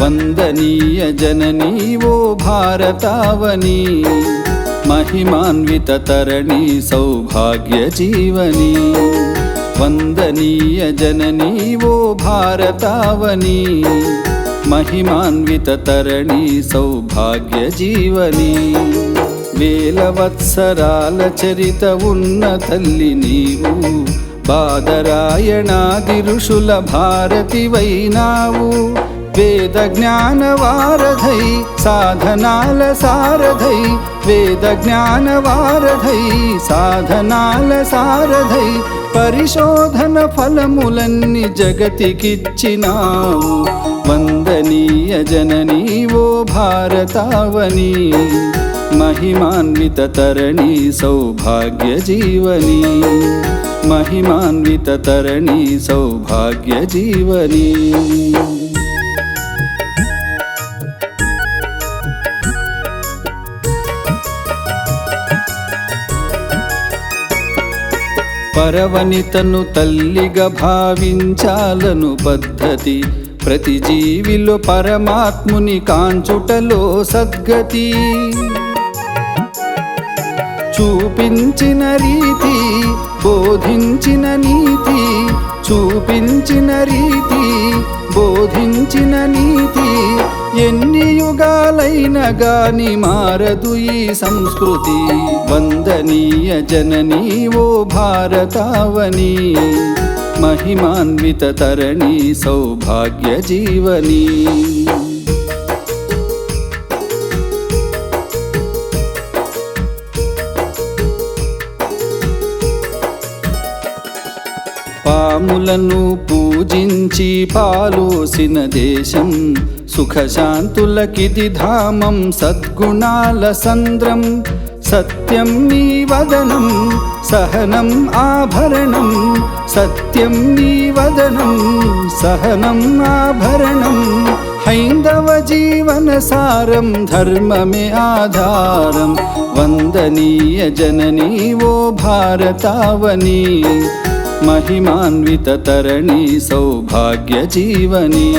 వందనీయ జననీ ఓ భారతావని మహిమాన్విత తరణి సౌభాగ్య జీవని వందనీయ జననీ ఓ భారతావని మహిమాన్విత తరణి సౌభాగ్య జీవని వేల వత్సరాల చరిత ఉన్న తల్లి నీవు బాదరాయణాది ఋషుల భారతివైనావు వైనావు వేద జ్ఞాన వారధై సాధనాల సారథై వేద జ్ఞాన వారధై సాధనాల సారథై పరిశోధన ఫలములన్నీ జగతికిచ్చినావు వందనీయ జననీ ఓ భారతావని మహిమాన్విత తరణి సౌభాగ్య జీవని మహిమాన్విత తరణి సౌభాగ్య జీవని పరవనితను తల్లిగా భావించాలను పద్ధతి. ప్రతి జీవిలో పరమాత్ముని కాంచుటలో సద్గతి. చూపించిన రీతి బోధించిన నీతి చూపించిన రీతి బోధించిన నీతి. ఎన్ని యుగాలైన గాని మారదు ఈ సంస్కృతి. వందనీయ జననీ ఓ భారతావని మహిమాన్విత తరణి సౌభాగ్య జీవని. పాములను పూజించి పాలోసిన దేశం సుఖశాంతులకిది ధామం సద్గుణాల సంద్రం. సత్యం నీ వదనం సహనం ఆభరణం. సత్యం నీ వదనం సహనం ఆభరణం. హైందవ జీవన సారం ధర్మమే ఆధారం. వందనీయ జననీ ఓ భారతావని. మహిమాన్విత తరణి సౌభాగ్య జీవని.